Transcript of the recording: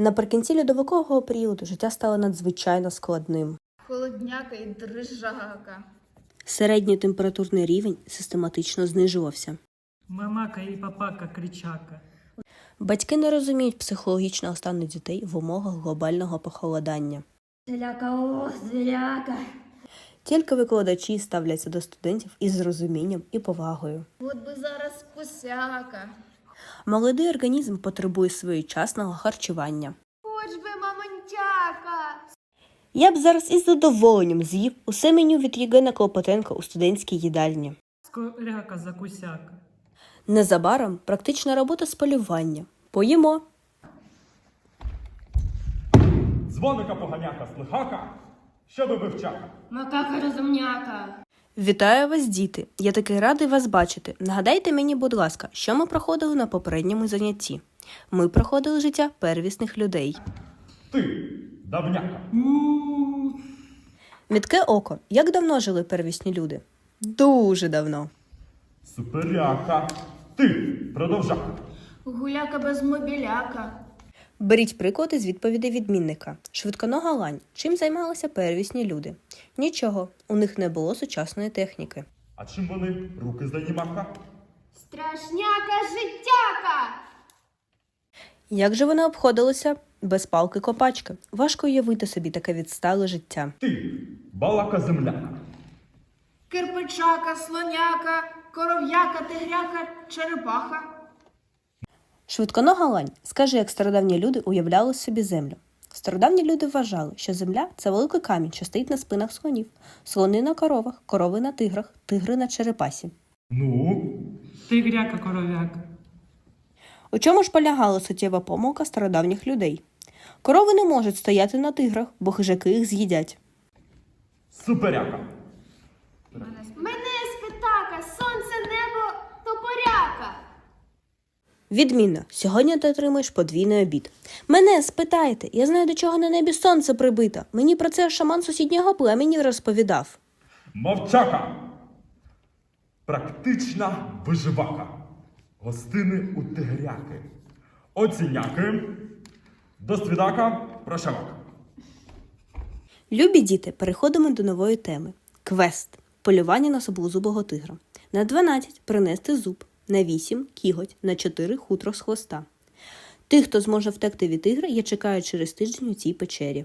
Наприкінці льодовикового періоду життя стало надзвичайно складним. Холодняка і дрижака. Середній температурний рівень систематично знижувався. Мамака і папака кричака. Батьки не розуміють психологічного стану дітей в умовах глобального похолодання. Зеляка, о, зеляка. Тільки викладачі ставляться до студентів із розумінням і повагою. От би зараз посяка. Молодий організм потребує своєчасного харчування. Хоч би мамонтяка. Я б зараз із задоволенням з'їв усе меню від Євгена Клопотенка у студентській їдальні. Скоряка закусяка. Незабаром практична робота з полювання. Поїмо. Дзвоника поганяка слихака, щоби вивчака. Макака розумняка. Вітаю вас, діти! Я такий радий вас бачити. Нагадайте мені, будь ласка, що ми проходили на попередньому занятті. Ми проходили життя первісних людей. Ти, давняка. Мітке око. Як давно жили первісні люди? Дуже давно. Суперяка. Ти, продовжака. Гуляка без мобіляка. Беріть приклади з відповідей відмінника. Швидконога лань. Чим займалися первісні люди? Нічого, у них не було сучасної техніки. А чим вони руки займака? Страшняка життяка. Як же вони обходилися без палки копачки? Важко уявити собі таке відстале життя. Ти, балака земляка. Кирпичака, слоняка, коров'яка, тигряка, черепаха. Швидконога лань. Скажи, як стародавні люди уявляли собі землю. Стародавні люди вважали, що земля це великий камінь, що стоїть на спинах слонів, слони на коровах, корови на тиграх, тигри на черепасі. Ну, Тигряка коров'яка. У чому ж полягала суттєва помилка стародавніх людей? Корови не можуть стояти на тиграх, бо хижаки їх з'їдять. суперяка. Мене спитака, сонце, небо, топоряка. Відмінно, сьогодні ти отримаєш подвійний обід. Мене спитайте, я знаю, до чого на небі сонце прибито. Мені про це шаман сусіднього племені розповідав. Мовчака. Практична виживака. Гостини у тигряки. Оціняки. Досвідака, прошавака. Любі діти, переходимо до нової теми: квест полювання на саблозубого тигра. На 12 принести зуб, на 8 кіготь, на 4 хутро з хвоста. Тих, хто зможе втекти від тигра, я чекаю через тиждень у цій печері.